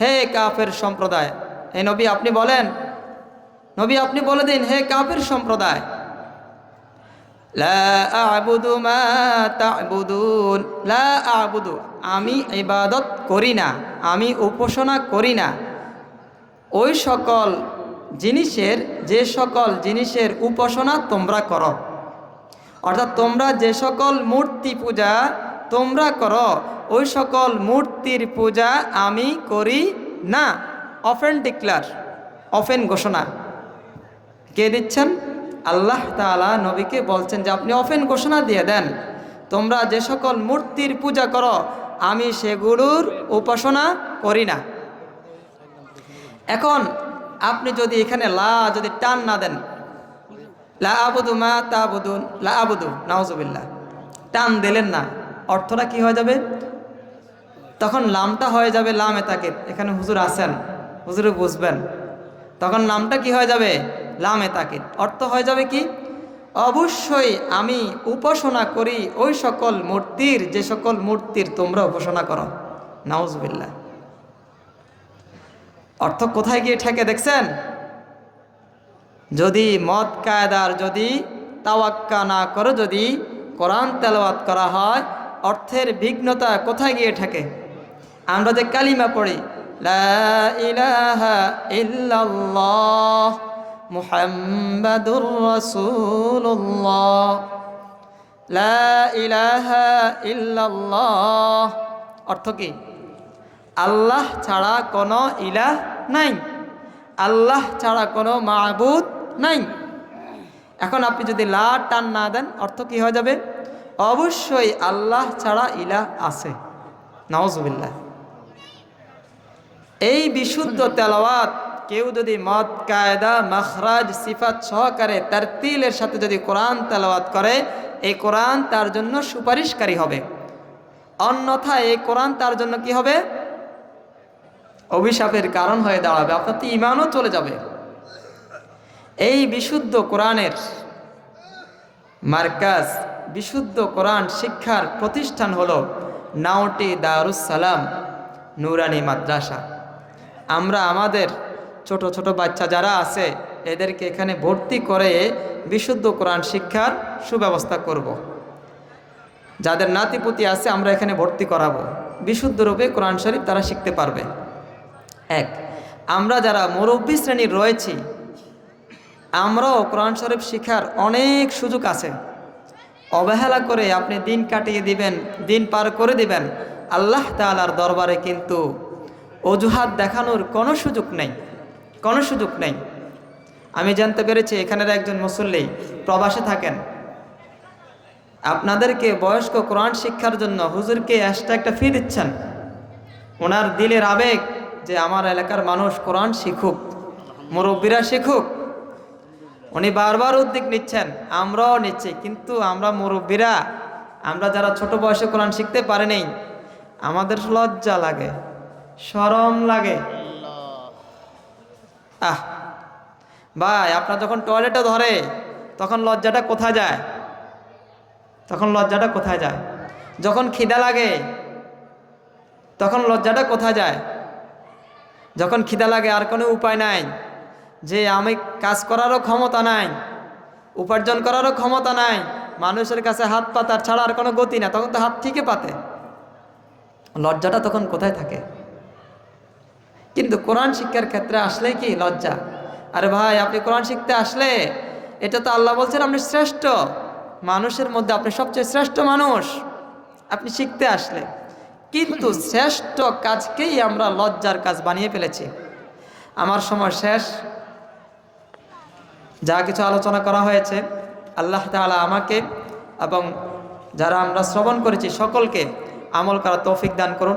হে কাফের সম্প্রদায়, হে নবী আপনি বলেন, নবী আপনি বলে দিন, হে কাফের সম্প্রদায়। আমি ইবাদত করি না, আমি উপাসনা করি না। ওই সকল জিনিসের, যে সকল জিনিসের উপাসনা তোমরা করো। অর্থাৎ তোমরা যে সকল মূর্তি পূজা তোমরা করো ওই সকল মূর্তির পূজা আমি করি না। অফেন ডিক্লার, অফেন ঘোষণা। কে দিচ্ছেন? আল্লাহ তাআলা নবীকে বলছেন যে, আপনি অফেন ঘোষণা দিয়ে দেন। তোমরা যে সকল মূর্তির পূজা করো, আমি সেগুলোর উপাসনা করি না। এখন আপনি যদি এখানে লা যদি টান না দেন, লা আবুদু মা তা আবুদুন লা আবুদু নাওজুবিল্লাহ টান দিলেন না, অর্থটা কি হয়ে যাবে? তখন লামটা হয়ে যাবে লামে তাকে এখানে হুজুর আছেন হুজুরে বুঝবেন। তখন নামটা কি হয়ে যাবে? লামে তাকে অর্থ হয়ে যাবে কি? অবশ্যই আমি উপাসনা করি ওই সকল মূর্তির, যে সকল মূর্তির তোমরা উপাসনা করো। নাউজবিল্লা অর্থ কোথায় গিয়ে ঠেকে দেখছেন? যদি মদ কায়দার যদি তাওয়াক্কা না করে, যদি কোরআন তেলাওয়াত করা হয়, অর্থের বিঘ্নতা কোথায় গিয়ে ঠেকে? আমরা যে কালিমা পড়ি ইল্লাল্লাহ অর্থ কি? আল্লাহ ছাড়া কোনো ইলাহ নাই। আল্লাহ ছাড়া কোনো মাহবুদ নাই। এখন আপনি যদি লা টান না দেন, অর্থ কি হয়ে যাবে? অবশ্যই আল্লাহ ছাড়া ইলাহ আছে। নওয়াজবিল্লাহ এই বিশুদ্ধ তেলাওয়াত কেউ যদি মদ, কায়দা, মখরাজ, সিফাত সহকারে তার তিলের সাথে যদি কোরআন তেলাওয়াত করে, এই কোরআন তার জন্য সুপারিশকারী হবে। অন্যথায় এই কোরআন তার জন্য কি হবে? অভিশাপের কারণ হয়ে দাঁড়াবে, আপনার তো ইমানও চলে যাবে। এই বিশুদ্ধ কোরআনের মার্কাজ, বিশুদ্ধ কোরআন শিক্ষার প্রতিষ্ঠান হল নাওটি দারুসালাম নুরানি মাদ্রাসা। আমরা আমাদের ছোট ছোট বাচ্চা যারা আছে, এদেরকে এখানে ভর্তি করে বিশুদ্ধ কোরআন শিক্ষার সুব্যবস্থা করব। যাদের নাতিপুতি আছে, আমরা এখানে ভর্তি করাবো। বিশুদ্ধ রূপে কোরআন শরীফ তারা শিখতে পারবে। এক, আমরা যারা মুরব্বী শ্রেণির রয়েছি, আমরাও কোরআন শরীফ শিখার অনেক সুযোগ আছে। অবহেলা করে আপনি দিন কাটিয়ে দিবেন, দিন পার করে দিবেন, আল্লাহ তালার দরবারে কিন্তু অজুহাত দেখানোর কোনো সুযোগ নেই, কোনো সুযোগ নেই। আমি জানতে পেরেছি এখানের একজন মুসল্লি প্রবাসে থাকেন। আপনাদেরকে বয়স্ক কোরআন শিক্ষার জন্য হুজুরকে এক্সট্রা একটা ফি দিচ্ছেন। ওনার দিলের আবেগ যে আমার এলাকার মানুষ কোরআন শিখুক, মুরব্বীরা শিখুক। উনি বারবার উদ্যোগ নিচ্ছেন, আমরাও নিচ্ছি, কিন্তু আমরা মুরব্বীরা, আমরা যারা ছোট বয়সে কোরআন শিখতে পারে নেই আমাদের লজ্জা লাগে। সরম লাগে। আহ, ভাই, আপনার যখন টয়লেটে ধরে, তখন লজ্জাটা কোথায় যায়? তখন লজ্জাটা কোথায় যায়? যখন খিদা লাগে, তখন লজ্জাটা কোথায় যায়? যখন খিদা লাগে, আর কোনো উপায় নাই। যে আমি কাজ করারও ক্ষমতা নাই, উপার্জন করারও ক্ষমতা নাই, মানুষের কাছে হাত পাতার ছাড়া আর কোনো গতি না তখন তো হাত ঠিকই পাতে। লজ্জাটা তখন কোথায় থাকে? কিন্তু কোরআন শিক্ষার ক্ষেত্রে আসলে কি লজ্জা? আরে ভাই, আপনি কোরআন শিখতে আসলে এটা তো আল্লাহ বলছেন আপনি শ্রেষ্ঠ। মানুষের মধ্যে আপনি সবচেয়ে শ্রেষ্ঠ মানুষ। আপনি শিখতে আসলে। কিন্তু শ্রেষ্ঠ কাজকেই আমরা লজ্জার কাজ বানিয়ে ফেলেছি। আমার সময় শেষ। যা কিছু আলোচনা করা হয়েছে, আল্লাহ তাআলা আমাকে এবং যারা আমরা শ্রবণ করেছি সকলকে আমল করা তৌফিক দান করুন।